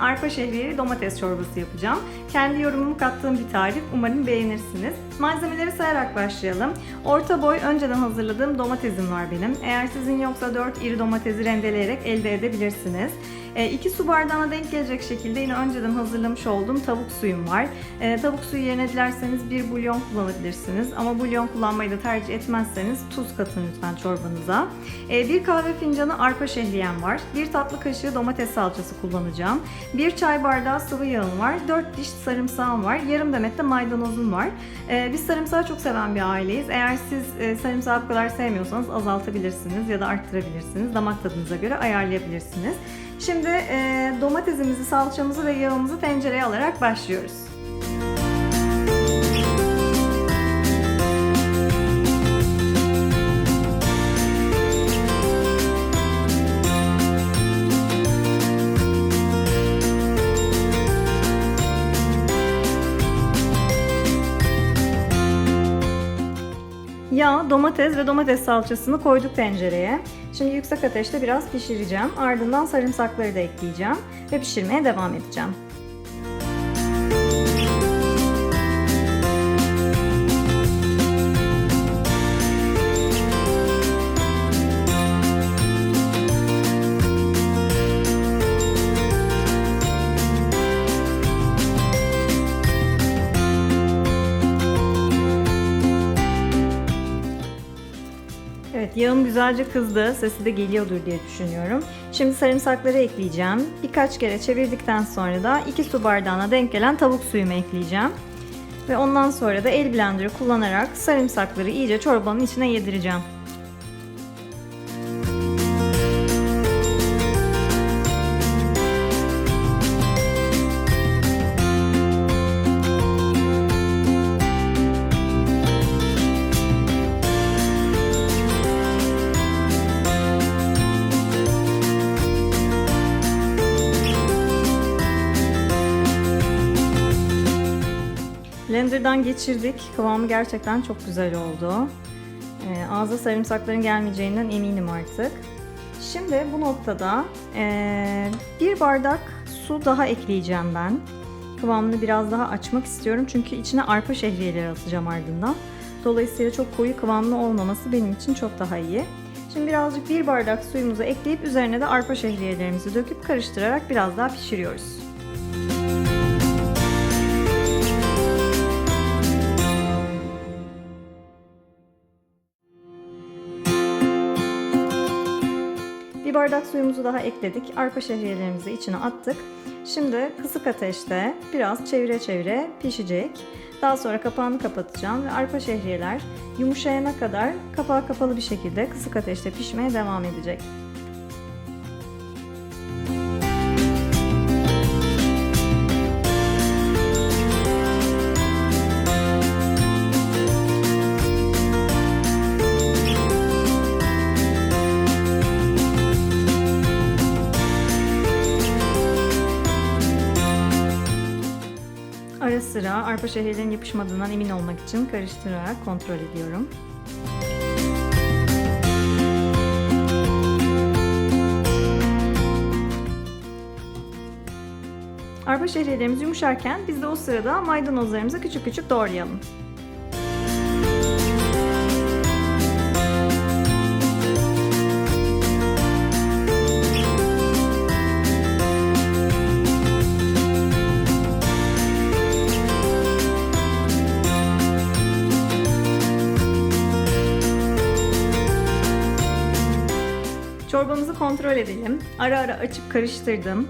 arpa şehriyeli domates çorbası yapacağım. Kendi yorumumu kattığım bir tarif. Umarım beğenirsiniz. Malzemeleri sayarak başlayalım. Orta boy önceden hazırladığım domatesim var benim. Eğer sizin yoksa 4 iri domatesi rendeleyerek elde edebilirsiniz. 2 su bardağına denk gelecek şekilde yine önceden hazırlamış olduğum tavuk suyum var. E, tavuk suyu yerine dilerseniz bir bulyon kullanabilirsiniz. Ama bulyon kullanmayı da tercih etmezseniz tuz katın lütfen çorbanıza. E, bir kahve fincanı arpa şehriyem var. Bir tatlı kaşığı domates salçası kullanacağım. Bir çay bardağı sıvı yağım var. 4 diş sarımsağım var. Yarım demet de maydanozum var. E, biz sarımsağı çok seven bir aileyiz. Eğer siz e, sarımsağı bu kadar sevmiyorsanız azaltabilirsiniz ya da arttırabilirsiniz. Damak tadınıza göre ayarlayabilirsiniz. Şimdi e, domatesimizi, salçamızı ve yağımızı tencereye alarak başlıyoruz. Yağ, domates ve domates salçasını koyduk tencereye. Şimdi yüksek ateşte biraz pişireceğim. Ardından sarımsakları da ekleyeceğim ve pişirmeye devam edeceğim. Yağım güzelce kızdı. Sesi de geliyordur diye düşünüyorum. Şimdi sarımsakları ekleyeceğim. Birkaç kere çevirdikten sonra da 2 su bardağına denk gelen tavuk suyumu ekleyeceğim. Ve ondan sonra da el blenderı kullanarak sarımsakları iyice çorbanın içine yedireceğim. Blender'dan geçirdik. Kıvamı gerçekten çok güzel oldu. E, ağza sarımsakların gelmeyeceğinden eminim artık. Şimdi bu noktada e, bir bardak su daha ekleyeceğim ben. Kıvamını biraz daha açmak istiyorum çünkü içine arpa şehriyeleri atacağım ardından. Dolayısıyla çok koyu kıvamlı olmaması benim için çok daha iyi. Şimdi birazcık bir bardak suyumuzu ekleyip üzerine de arpa şehriyelerimizi döküp karıştırarak biraz daha pişiriyoruz. Bir bardak suyumuzu daha ekledik. Arpa şehriyelerimizi içine attık. Şimdi kısık ateşte biraz çevire çevire pişecek. Daha sonra kapağını kapatacağım ve arpa şehriyeler yumuşayana kadar kapağı kapalı bir şekilde kısık ateşte pişmeye devam edecek. Ara sıra arpa şehirlerin yapışmadığından emin olmak için karıştırarak kontrol ediyorum. Arpa şehriyelerimiz yumuşarken biz de o sırada maydanozlarımızı küçük küçük doğrayalım. Çorbamızı kontrol edelim. Ara ara açıp karıştırdım.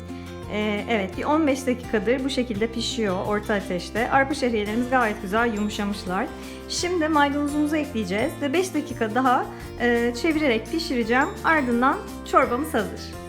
Ee, evet bir 15 dakikadır bu şekilde pişiyor orta ateşte. Arpa şehriyelerimiz gayet güzel yumuşamışlar. Şimdi maydanozumuzu ekleyeceğiz ve 5 dakika daha e, çevirerek pişireceğim. Ardından çorbamız hazır.